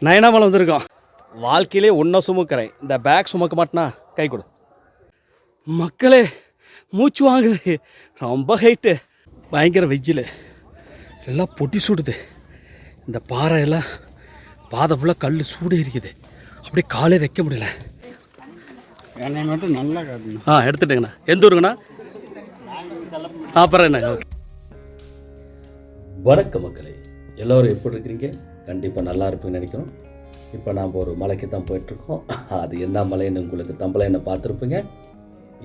நயனாமலை வந்திருக்கோம் வாழ்க்கையிலே ஒன்றை சுமக்கிறேன். இந்த பேக் சுமக்க மாட்டேனா? கை கொடு. மக்களே மூச்சு வாங்குது. ரொம்ப ஹைட்டு பயங்கர வெஜ்ஜில் எல்லாம் பொட்டி சுடுது. இந்த பாறை எல்லாம் பாதை ஃபுல்லாக கல் சூடு இருக்குது. அப்படியே காலே வைக்க முடியல. என்னை மட்டும் நல்லா காட்டணும் ஆ எடுத்துட்டேங்கண்ணா. எந்த ஊருங்கண்ணா? அப்புறம் என்ன வணக்க மக்களே. எல்லோரும் எப்படி இருக்கிறீங்க? கண்டிப்பாக நல்லா இருப்பீங்கன்னு நினைக்கிறோம். இப்போ நாம் ஒரு மலைக்கு தான் போயிட்டுருக்கோம். அது என்ன மலைன்னு உங்களுக்கு தம்பளை என்ன பார்த்துருப்பீங்க?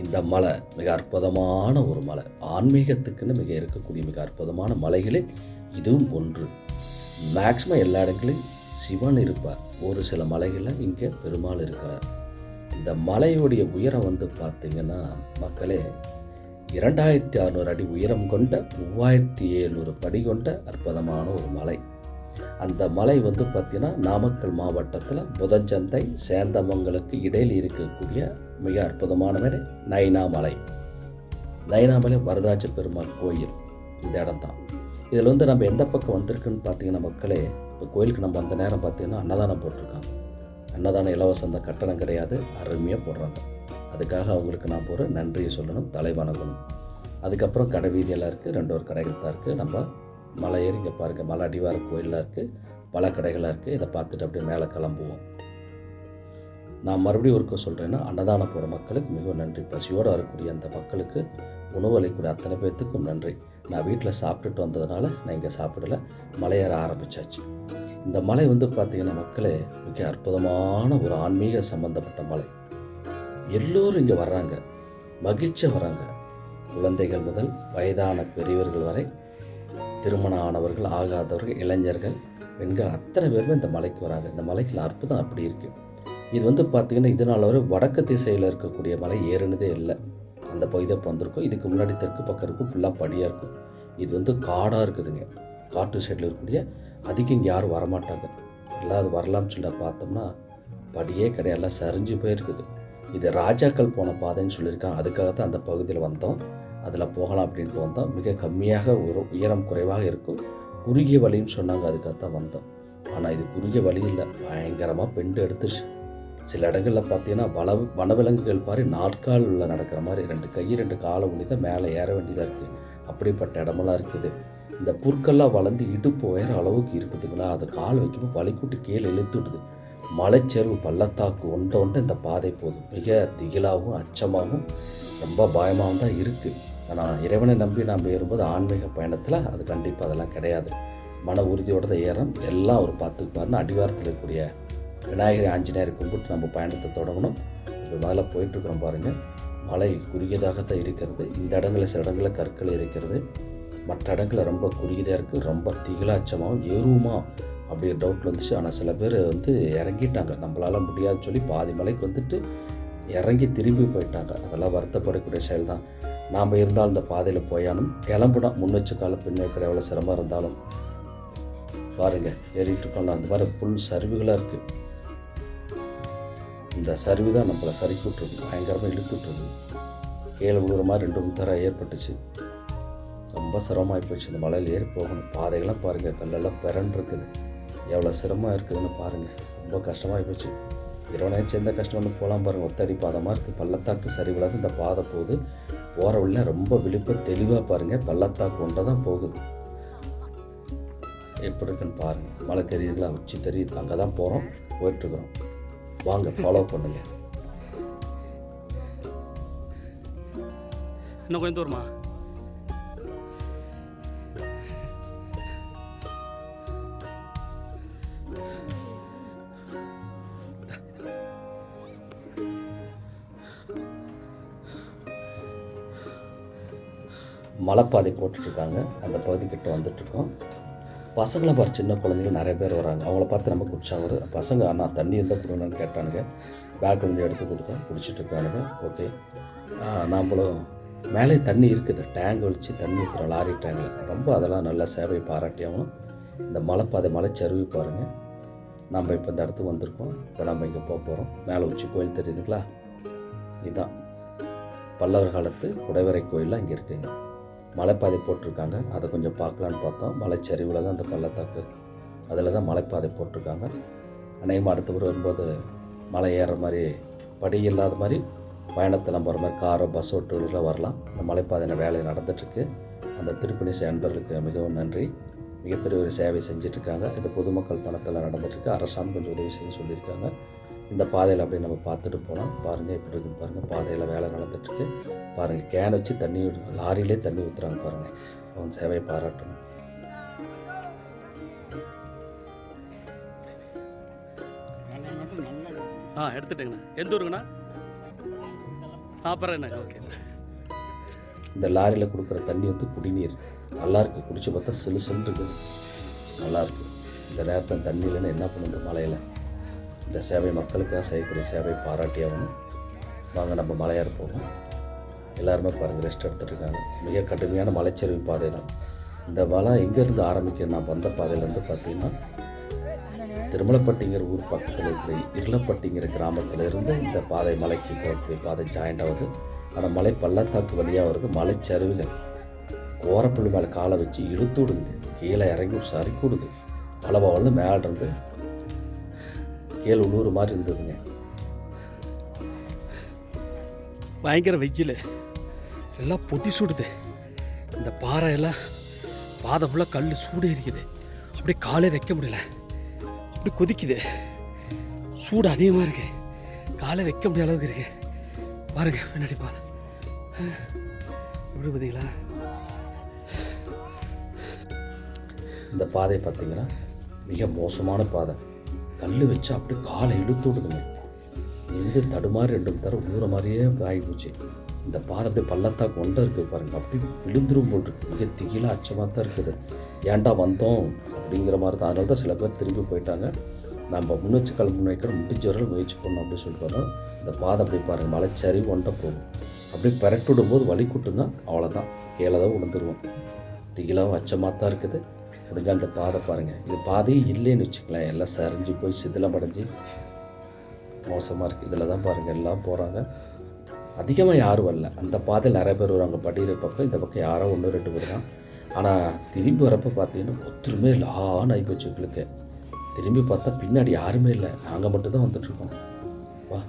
இந்த மலை மிக அற்புதமான ஒரு மலை. ஆன்மீகத்துக்குன்னு மிக இருக்கக்கூடிய மிக அற்புதமான மலைகளில் இதுவும் ஒன்று. மேக்ஸிமம் எல்லா இடங்களையும் சிவன் இருப்பார். ஒரு சில மலைகளில் இங்கே பெருமாள் இருக்கிறார். இந்த மலையுடைய உயரம் வந்து பார்த்திங்கன்னா மக்களே இரண்டாயிரத்தி அறநூறு அடி உயரம் கொண்ட மூவாயிரத்தி எழுநூறு படி கொண்ட அற்புதமான ஒரு மலை. அந்த மலை வந்து பார்த்தீங்கன்னா நாமக்கல் மாவட்டத்தில் புதஞ்சந்தை சேந்தமங்கலுக்கு இடையில் இருக்கக்கூடிய மிக அற்புதமான மலை நைனா மலை. வரதராஜ பெருமாள் கோயில் இந்த இடம் தான் இதில் வந்து நம்ம எந்த பக்கம் வந்திருக்குன்னு பார்த்தீங்கன்னா மக்களே இப்போ கோயிலுக்கு நம்ம அந்த நேரம் பார்த்தீங்கன்னா அன்னதானம் போட்டிருக்காங்க. அன்னதானம் இலவசம் அந்த கட்டணம் கிடையாது அருமையாக போடுறாங்க. அதுக்காக அவங்களுக்கு நான் ஒரு நன்றியை சொல்லணும் தலை வணங்கணும் அதுக்கப்புறம் கடை வீதியெல்லாம் இருக்குது ரெண்டு ஒரு கடைகள் தான் இருக்குது நம்ம மலை ஏறி இங்கே பாருங்கள் மலை அடிவார கோயிலாக இருக்குது பல கடைகளாக இருக்குது இதை பார்த்துட்டு அப்படியே மேலே கிளம்புவோம். நான் மறுபடியும் ஒருக்க சொல்கிறேன்னா அன்னதானம் போகிற மக்களுக்கு மிகவும் நன்றி. பசியோடு வரக்கூடிய அந்த மக்களுக்கு உணவு அளிக்கக்கூடிய அத்தனை பேர்த்துக்கும் நன்றி. நான் வீட்டில் சாப்பிட்டுட்டு வந்ததுனால நான் இங்கே சாப்பிடல. மலையேற ஆரம்பிச்சாச்சு. இந்த மலை வந்து பார்த்திங்கன்னா மக்களே மிக அற்புதமான ஒரு ஆன்மீக சம்பந்தப்பட்ட மலை. எல்லோரும் இங்கே வர்றாங்க. மகிழ்ச்சியாக வராங்க குழந்தைகள் முதல் வயதான பெரியவர்கள் வரை திருமணம் ஆனவர்கள் ஆகாதவர்கள் இளைஞர்கள் பெண்கள் அத்தனை பேருமே இந்த மலைக்கு வராங்க. இந்த மலைக்கு அற்புதம் அப்படி இருக்குது இது வந்து பார்த்திங்கன்னா இதனால் வரை வடக்கு திசையில் இருக்கக்கூடிய மலை ஏறுனதே இல்லை. அந்த பகுதியை இப்போ வந்திருக்கும். இதுக்கு முன்னாடி தெற்கு பக்கம் இருக்கும். ஃபுல்லாக படியாக இருக்கும். இது வந்து காடாக இருக்குதுங்க. காட்டு சைடில் இருக்கக்கூடிய அதிகம் இங்கே யாரும் வரமாட்டாங்க. எல்லாம் அது வரலாம்னு சொல்லி பார்த்தோம்னா படியே கிடையாது. சரிஞ்சு போயிருக்குது. இது ராஜாக்கள் போன பாதைன்னு சொல்லியிருக்காங்க. அதுக்காக தான் அந்த பகுதியில் வந்தோம். அதில் போகலாம் அப்படின்ட்டு வந்தோம். மிக கம்மியாக ஒரு உயரம் குறைவாக இருக்கும். குறுகிய வழின்னு சொன்னாங்க அதுக்காகத்தான் வந்தோம். ஆனால் இது குறுகிய வழி இல்லை. பயங்கரமாக பெண்டு எடுத்துச்சு சில இடங்களில் பார்த்தீங்கன்னா வள வனவிலங்குகள் மாதிரி உள்ள நடக்கிற மாதிரி ரெண்டு கை ரெண்டு காலை ஊனி தான் மேலே ஏற வேண்டியதாக இருக்குது அப்படிப்பட்ட இடமெல்லாம் இருக்குது. இந்த புற்கள்லாம் வளர்ந்து இடுப்பு உயர அளவுக்கு இருக்குதுங்களா அது கால் வைக்கும்போது வலிக்கூட்டு கீழே இழுத்து விடுது. மலைச்சேர்வு பள்ளத்தாக்கு ஒன்றை ஒன்றை இந்த பாதை போகுது. மிக திகிலாகவும் அச்சமாகவும் ரொம்ப பயமாகவும் தான் இருக்குது ஆனால் இறைவனை நம்பி நாம் ஏறும்போது ஆன்மீக பயணத்தில் அது கண்டிப்பாக அதெல்லாம் கிடையாது. மன உறுதியோட தான் ஏறம் எல்லாம் அவர் பார்த்துக்குப்பாருன்னு அடிவாரத்தில் இருக்கக்கூடிய விநாயகரை ஆஞ்சநேயரை கும்பிட்டு நம்ம பயணத்தை தொடங்கணும். இப்போ முதல்ல போயிட்டுருக்குறோம் பாருங்கள் மலை குறுகியதாகத்தான் இருக்கிறது. இந்த இடங்களில் சில இடங்களில் கற்கள் இருக்கிறது. மற்ற இடங்களில் ரொம்ப குறுகியதாக இருக்குது ரொம்ப திகிலாச்சமாகவும் ஏறுமா அப்படி டவுட் வந்துச்சு. ஆனால் சில பேர் வந்து இறங்கிட்டாங்க. நம்மளால் முடியாதுன்னு சொல்லி பாதி மலைக்கு வந்துட்டு இறங்கி திரும்பி போயிட்டாங்க. அதெல்லாம் வருத்தப்படக்கூடிய செயல் தான் நாம் இருந்தாலும் இந்த பாதையில் போயாலும் கிளம்புனா முன்னச்சு கால காலம் பின் எவ்வளோ சிரமம் இருந்தாலும் பாருங்கள் ஏறிட்டு இருக்கோம்ல அந்த மாதிரி புல் சரிவுகளாக இருக்குது இந்த சரிவு தான் நம்மளை சறுக்கி விட்டுருது பயங்கரமாக இழுத்து கீழே விழுகிற மாதிரி ரெண்டு மூணு தரம் ஏற்பட்டுச்சு. ரொம்ப சிரமமாகி போச்சு இந்த மலையில் ஏறி போகணும். பாதைகள்லாம் பாருங்கள் கல்லெல்லாம் பிறன் இருக்குது எவ்வளோ சிரமமாக இருக்குதுன்னு பாருங்கள் ரொம்ப கஷ்டமாகி போச்சு இரவனாச்சும் சேர்ந்த கஷ்டம்னு போகலாம் பாருங்கள் ஒத்தடி பாதமாக இருக்குது பள்ளத்தாக்கு சரிவில்லாத இந்த பாதை போகுது. போகிற வழியில் ரொம்ப விழிப்பு தெளிவாக பாருங்கள் பள்ளத்தாக்கு ஒன்றை தான் போகுது. எப்படி இருக்குன்னு பாருங்கள் மழை தெரியுதுங்களா? உச்சி தெரியுது. அங்கே தான் போகிறோம் போயிட்டுருக்குறோம். வாங்க ஃபாலோ பண்ணுங்கள் இன்னும் கொஞ்சம் தூரமா? மலைப்பாதை போட்டுட்ருக்காங்க. அந்த பகுதிக்கிட்ட வந்துட்டுருக்கோம் பசங்களை பாரு சின்ன குழந்தைங்க நிறைய பேர் வராங்க. அவங்கள பார்த்து நமக்கு உற்சாகம் வரும். பசங்க அண்ணா தண்ணி இருந்தால் கொடுங்கன்னு கேட்டானுங்க. பேக்லேருந்து எடுத்து கொடுத்தோம் குடிச்சிட்டு இருக்கானுங்க ஓகே நாம்பளும் மேலே தண்ணி இருக்குது. டேங்க் வச்சு தண்ணி ஊற்றுற லாரி டேங்கில். ரொம்ப அதெல்லாம் நல்ல சேவை பாராட்டியாகவும் இந்த மலைப்பாதை மலைச்சருவி பாருங்கள் நம்ம இப்போ இந்த இடத்துக்கு வந்திருக்கோம். இப்போ நம்ம இங்கே போக போகிறோம். மேலே உச்சி கோயில் தெரியுதுங்களா? இதுதான் பல்லவர் காலத்து குடைவரை கோயிலாம் இங்கே இருக்குங்க. மலைப்பாதை போட்டிருக்காங்க. அதை கொஞ்சம் பார்க்கலான்னு பார்த்தோம். மலைச்சரிவில் தான் அந்த பள்ளத்தாக்கு. அதில் தான் மலைப்பாதை போட்டிருக்காங்க. அநேகமாக அடுத்தவர் வரும்போது மலை ஏறுற மாதிரி படி இல்லாத மாதிரி பயணத்தை நம்ம மாதிரி காரோ பஸ்ஸோ டூ வரலாம். அந்த மலைப்பாதையின வேலை நடந்துகிட்ருக்கு அந்த திருப்பணி சேர்ந்தவர்களுக்கு மிகவும் நன்றி. மிகப்பெரிய ஒரு சேவை செஞ்சிட்ருக்காங்க. இது பொதுமக்கள் பணத்தில் நடந்துட்டுருக்கு. அரசாங்கம் கொஞ்சம் உதவி செய்ய சொல்லியிருக்காங்க. இந்த பாதையில் அப்படியே நம்ம பார்த்துட்டு போகலாம் பாருங்கள் எப்படி இருக்குன்னு பாருங்கள் பாதையில் வேலை நடந்துட்டுருக்கு. பாருங்கள் கேன் வச்சு தண்ணி லாரியிலே தண்ணி ஊற்றுறாங்க பாருங்கள் அவன் சேவையை பாராட்டணும். ஆ எடுத்துட்டேங்கண்ணா. எந்த ஊருங்கண்ணா? அப்புறம் என்ன ஓகே. இந்த லாரியில் கொடுக்குற தண்ணி வந்து குடிநீர். நல்லா இருக்கு. குடிச்சு பார்த்தா சிலு சிலுன்னு இருக்குது. நல்லா இருக்கு. இந்த நேரத்தில் தண்ணி இல்லைன்னா என்ன பண்ணும் இந்த மலையில்? இந்த சேவை மக்களுக்காக செய்யக்கூடிய சேவை பாராட்டி ஆகணும் வாங்க நம்ம மலையார் போவோம். எல்லாருமே பாருங்கள் ரெஸ்ட் எடுத்துகிட்டு இருக்காங்க. மிக கடுமையான மலைச்சரிவு பாதை தான். இந்த வலை எங்கேருந்து ஆரம்பிக்குது? நான் வந்த பாதையிலேருந்து பார்த்தீங்கன்னா திருமலப்பட்டிங்கிற ஊர் பக்கத்தில் இருக்கிற இருளப்பட்டிங்கிற கிராமத்தில் இருந்து இந்த பாதை மலைக்கு போகக்கூடிய பாதை ஜாயிண்ட் ஆகுது. ஆனால் மலை பள்ளத்தாக்கு வழியாக வருது. மலைச்சரிவுகள் கோரப்புள்ளி மேலே காலை வச்சு இழுத்து விடுதுங்க கீழே இறங்கி சறுக்கி விடுது அளவாவில் மேலே இருந்து கீழே உழுவுற மாதிரி இருந்ததுங்க. பயங்கர வெஜ்ஜில் எல்லாம் பொட்டி சுடுது. இந்த பாறை எல்லாம் பாதை ஃபுல்லாக கல் சூடு இருக்குது. அப்படியே காலே வைக்க முடியல. அப்படி கொதிக்குது. சூடு அதிகமாக இருக்கு. காலை வைக்க முடிய அளவுக்கு இருக்கு. பாருங்க பின்னாடி பாதை. எப்படி பார்த்தீங்களா? இந்த பாதை பார்த்தீங்கன்னா மிக மோசமான பாதை. கல் வச்சு அப்படியே காலை இழுத்து விடுதுங்க இருந்து தடுமாறி ரெண்டு மூணு தரம் ஊற மாதிரியே ஆகி போச்சு இந்த பாதை அப்படியே பள்ளத்தா கொண்டு இருக்குது பாருங்க. அப்படி விழுந்துரும் போல் இருக்கு மிக திகில அச்சமாக தான் இருக்குது. ஏன்டா வந்தோம்? அப்படிங்கிற மாதிரி தான். அதனால தான் சில பேர் திரும்பி போயிட்டாங்க. நம்ம முன்னெச்சக்கால் முன்வைக்கிற முடிஞ்ச வரை முயற்சி பண்ணணும் அப்படின்னு சொல்லிட்டு வந்தோம். இந்த பாதை அப்படி பாருங்கள் மலைச்சரி ஒன்றை போகும். அப்படியே விடும் விடும்போது வலி கூட்டுனா அவ்வளோதான் கீழே தான் விழுந்துருவோம் திகிலாகவும் அச்சமாக தான் இருக்குது. முடிஞ்சால் அந்த பாதை பாருங்கள் இது பாதையே இல்லைன்னு வச்சுக்கலாம் எல்லாம் சரிஞ்சு போய் சிதிலம் அடைஞ்சு மோசமாக இருக்குது இதில் தான் பாருங்கள் எல்லாம் போகிறாங்க அதிகமாக யாரும் வரல. அந்த பாதையில் நிறைய பேர் வருவாங்க. படிக்கிற பக்கம் இந்த பக்கம் யாரோ ஒன்று ரெண்டு பேர் தான். ஆனால் திரும்பி வரப்போ பார்த்தீங்கன்னா ஒத்துருமே லான்னு ஆகிப்போச்சு எங்களுக்கு. திரும்பி பார்த்தா பின்னாடி யாருமே இல்லை. நாங்கள் மட்டும்தான் வந்துட்டுருக்கோம் வா.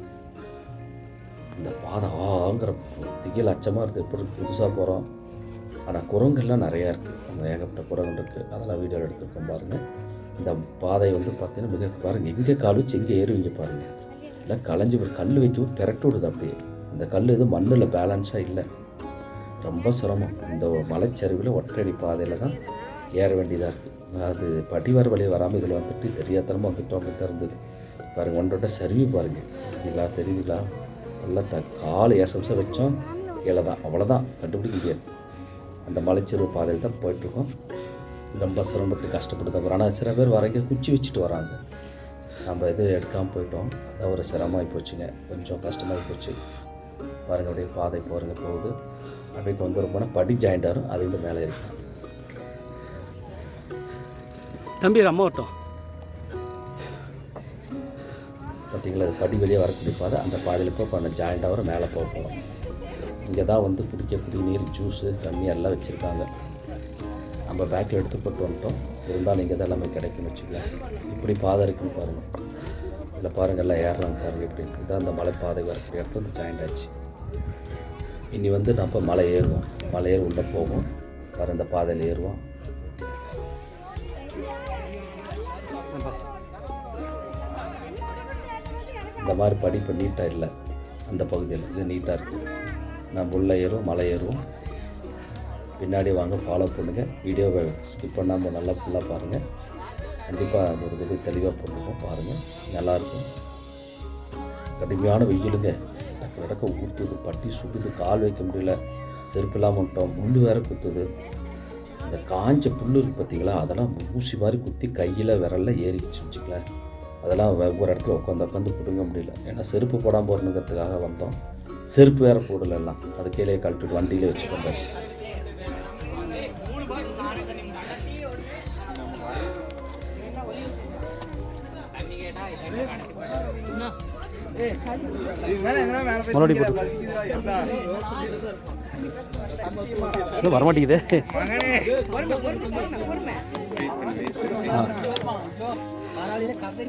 இந்த பாதை ஆங்கிற திகில் அச்சமாக இருக்குது எப்படி புதுசாக போகிறோம் ஆனால் குரங்கெல்லாம் நிறையா இருக்குது அந்த ஏகப்பட்ட குரங்கு இருக்குது அதெல்லாம் வீடியோ எடுத்துருக்கோம் பாருங்கள் இந்த பாதை வந்து பார்த்தீங்கன்னா மிக பாருங்கள் எங்கே கால் வச்சு எங்கே ஏறுவீங்க பாருங்கள் இல்லை களைஞ்சி ஒரு கல் வைக்கவும் பெரட்டு விடுது அப்படியே. அந்த கல் எதுவும் மண்ணில் பேலன்ஸாக இல்லை. ரொம்ப சிரமம். இந்த மலைச்சரிவில் ஒற்றையடி பாதையில் தான் ஏற வேண்டியதாக இருக்குது அது படிவார வழி வராமல் இதில் வந்துட்டு தெரியாதனமாக வந்துட்டோம் அப்படி தான் இருந்தது. பாருங்கள் ஒன்றோட சரிவு பாருங்கள் தெரியுங்களா தெரியுதுங்களா? நல்லா த கால் ஏசம்சம் வச்சோம். கீழே தான் அவ்வளோதான் கண்டுபிடிக்க முடியாது. அந்த மலைச்சரிவு பாதையில் தான் போயிட்டுருக்கோம். ரொம்ப சிரமப்பட்டு கஷ்டப்பட்டு தான் ஆனால் சில பேர் வரங்க குச்சி வச்சுட்டு வராங்க. நம்ம எது எடுக்காமல் போயிட்டோம். அதான் ஒரு சிரமமாகி போச்சுங்க. கொஞ்சம் கஷ்டமாகி போச்சு. பாருங்க அப்படியே பாதை போகிறங்க போகுது. அப்படியே கொஞ்சம் ரொம்ப படி ஜாயிண்ட் வரும் அது இந்த மேலே இருக்கு. தம்பி அம்மா வரட்டும். பார்த்தீங்களா அது படி வெளியே வரக்கூடிய பாதை. அந்த பாதையில் போய் பண்ண ஜாயிண்ட் வர மேலே போக போகிறோம் இங்கே தான் வந்து குடிக்க குடிநீர் ஜூஸு தண்ணி எல்லாம் வச்சுருக்காங்க. நம்ம பேக்கில் எடுத்து போட்டு வந்துட்டோம். இருந்தாலும் இங்கே தான் எல்லாமே கிடைக்கும்னு வச்சுக்கலாம் இப்படி பாதை இருக்குன்னு பாருங்கள் இதில் பாருங்கள் எல்லாம் ஏறுறாங்க பாருங்கள் இப்படி தான் அந்த மலை பாதை வரக்கூடிய இடத்துல வந்து ஜாயிண்ட் ஆச்சு. இனி வந்து நம்ம மலை ஏறுவோம். மலை ஏறி உள்ளே போவோம். பாரு இந்த பாதையில் ஏறுவோம். இந்த மாதிரி படிப்பு நீட்டாக இல்லை. அந்த பகுதியில். இது நீட்டாக இருக்குது நம்ம உள்ளே ஏறுவோம் மலை ஏறுவோம் பின்னாடி வாங்க ஃபாலோ பண்ணுங்கள் வீடியோவை ஸ்கிப் பண்ணாமல் நல்லா ஃபுல்லாக பாருங்கள் கண்டிப்பாக அது ஒரு இது தெளிவாக பண்ணுவோம் பாருங்கள் நல்லாயிருக்கும் கடுமையான வெயிலுங்க. டக்கு நடக்க ஊற்றுது பட்டி சுட்டுது கால் வைக்க முடியல. செருப்பு இல்லாமல் விட்டோம் முள் வேற குத்துது. இந்த காஞ்ச புல் இருக்கு பார்த்தீங்களா அதெல்லாம் ஊசி மாதிரி குத்தி கையில் விரல்ல ஏறிச்சு வச்சுக்கல அதெல்லாம் ஒவ்வொரு இடத்துல உட்காந்து உட்காந்து பிடுங்க முடியல. ஏன்னா செருப்பு போடாமல் போடணுங்கிறதுக்காக வந்தோம். செருப்பு வேற போடல எல்லாம். அது கீழே கழட்டிட்டு வண்டியிலே வச்சு வந்தாச்சு மறுபடி போட்டு வரமாட்டேங்குது.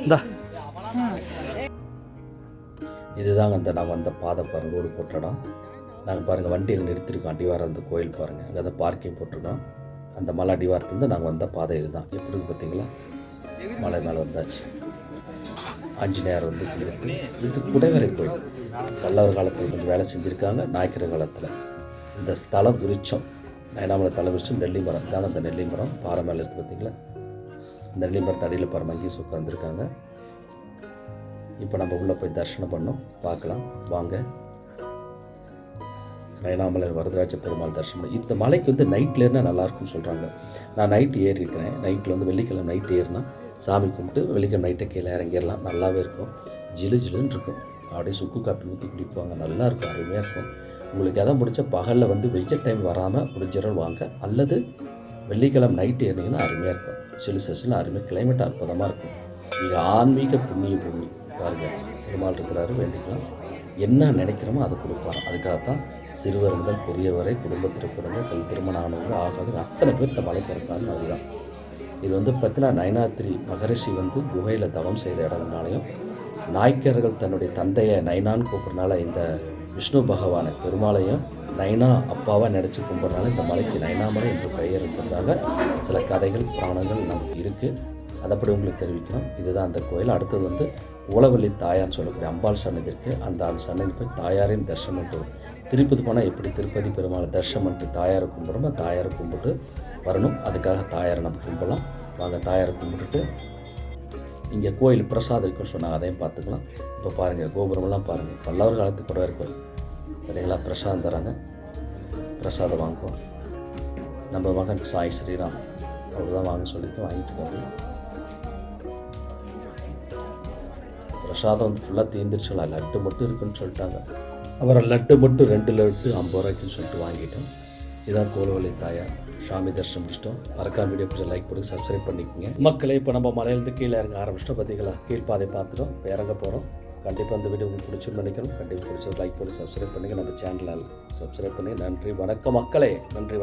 இந்தா. இதுதாங்க அந்த நான் வந்த பாதை பாருங்கள் ரோடு போட்ட நாங்கள் பாருங்கள் வண்டி அங்கே நிறுத்திருக்கோம். அடிவாரம் அந்த கோயில் பாருங்கள் அங்கே தான் பார்க்கிங் போட்டிருக்கோம். அந்த மலை அடிவாரத்துலேருந்து நாங்கள் வந்த பாதை இதுதான். எப்படி இருக்கு பார்த்தீங்களா? மலை மேலே வந்தாச்சு. ஆஞ்சநேயர் வந்து இது குடைவரை கோயில். பல்லவர் காலத்தில் கொஞ்சம் வேலை செஞ்சுருக்காங்க. நாயக்கர் காலத்தில். இந்த ஸ்தலம் விருட்சம் நயனாமலை தலை விருட்சம் நெல்லி மரம். இதாங்க அந்த நெல்லி மரம். பாறை மேலே இருக்குது பார்த்தீங்களா? இந்த நெல்லி மரத்து அடியில் பாரு மங்கீஸ் உட்காந்துருக்காங்க இப்போ நம்ம உள்ளே போய் தரிசனம் பண்ணோம். பார்க்கலாம். வாங்க. நயனாமலை வரதராஜ பெருமாள் தரிசனம். இந்த மலைக்கு வந்து நைட்டில் ஏறினா நல்லாயிருக்கும்னு சொல்கிறாங்க நான் நைட்டு ஏறியிருக்கிறேன். நைட்டில் வந்து வெள்ளிக்கிழமை நைட் ஏறினா சாமி கும்பிட்டு வெள்ளிக்கிழமை நைட்டை கீழே இறங்கிடலாம். நல்லாவே இருக்கும். ஜிலு ஜிலுன்னு இருக்கும். அப்படியே சுக்கு காப்பி ஊற்றி குடிப்பாங்க. நல்லா இருக்கும் அருமையாக இருக்கும். உங்களுக்கு எதை முடிச்ச பகலில் வந்து வெஜிட் டைம் வராமல் முடிஞ்சிடும் வாங்க. அல்லது வெள்ளிக்கிழமை நைட்டு ஏறினீங்கன்னா அருமையாக இருக்கும். சிலு செசில் அருமையாக கிளைமேட் அற்புதமாக இருக்கும். இது ஆன்மீக புண்ணிய பூமி. பாருங்க பெருமாள் இருக்கிறாரு வேண்டிக்கலாம். என்ன நினைக்கிறோமோ அதை கொடுப்பார். அதுக்காகத்தான் சிறுவர் முதல் பெரியவரை குடும்பத்தில் இருக்கிறவங்க கல் திருமணம் ஆனவங்க ஆகாது. அத்தனை பேர் இந்த மலைக்கு இருக்காங்க அதுதான். இது வந்து பார்த்தீங்கன்னா நயனாத்திரி மகரிஷி வந்து குகையில் தவம் செய்த இடம்னாலையும் நாய்க்கர்கள் தன்னுடைய தந்தையை நைனான்னு கூப்பிட்றனால இந்த விஷ்ணு பகவானை பெருமாளையும் நைனா அப்பாவாக நினச்சி கும்பிட்றனால இந்த மலைக்கு நைனாமலை என்று பெயர் இருக்கிறதாக சில கதைகள் புராணங்கள் நமக்கு இருக்குது அதைப்படி உங்களுக்கு தெரிவிக்கிறோம். இதுதான் அந்த கோயில். அடுத்தது வந்து உளவள்ளி தாயான்னு சொல்லக்கூடிய அம்பாள் சன்னதி இருக்குது அந்த ஆள் சன்னதி போய் தாயாரையும் தரிசனம் பண்ணிட்டு திருப்பதி போனால் எப்படி திருப்பதி பெருமாளை தரிசனம் பண்ணிட்டு தாயாரை கும்பிட்றோமோ தாயாரை கும்பிட்டு வரணும். அதுக்காக தாயாரை நம்ம கும்பிடலாம். வாங்க தாயாரை கும்பிட்டுட்டு இங்கே கோயில் பிரசாதம் இருக்குன்னு சொன்னாங்க அதையும் பார்த்துக்கலாம். இப்போ பாருங்கள் கோபுரமெல்லாம் பாருங்கள் பல்லவர் காலத்து கூட இருக்கும் பார்த்தீங்களா பிரசாதம் தராங்க. பிரசாதம் வாங்குவோம். நம்ம மகன் சாய் ஸ்ரீராம் அவர் தான் வாங்க சொல்லிட்டு வாங்கிட்டு இருக்காரு பிரசாதம் வந்து ஃபுல்லாக தீர்ந்துருச்சுலாம் லட்டு மட்டும் இருக்குன்னு சொல்லிட்டாங்க. அப்புறம் லட்டு மட்டும் ரெண்டு லட்டு ஐம்பது ரூபாய்க்குன்னு சொல்லிட்டு வாங்கிட்டோம் இதான் கோலவழி தாயார். சாமி தரிசனம் முடிச்சிட்டோம். மறக்காம வீடியோ பிடிச்ச லைக் போட்டு சப்ஸ்கிரைப் பண்ணிக்கோங்க. மக்களே இப்போ நம்ம மலையிலேருந்து கீழே இறங்க ஆரம்பிச்சிட்டோம். பார்த்தீங்களா கீழ்ப்பாதை பார்த்துட்டோம். இப்போ இறங்க போகிறோம் கண்டிப்பாக அந்த வீடியோ உங்களுக்கு பிடிச்சுன்னு நினைக்கிறோம். கண்டிப்பாக பிடிச்ச லைக் போட்டு சப்ஸ்கிரைப் பண்ணுங்கள் நம்ம சேனலில் சப்ஸ்கிரைப் பண்ணி நன்றி வணக்கம் மக்களே. நன்றி வணக்கம்.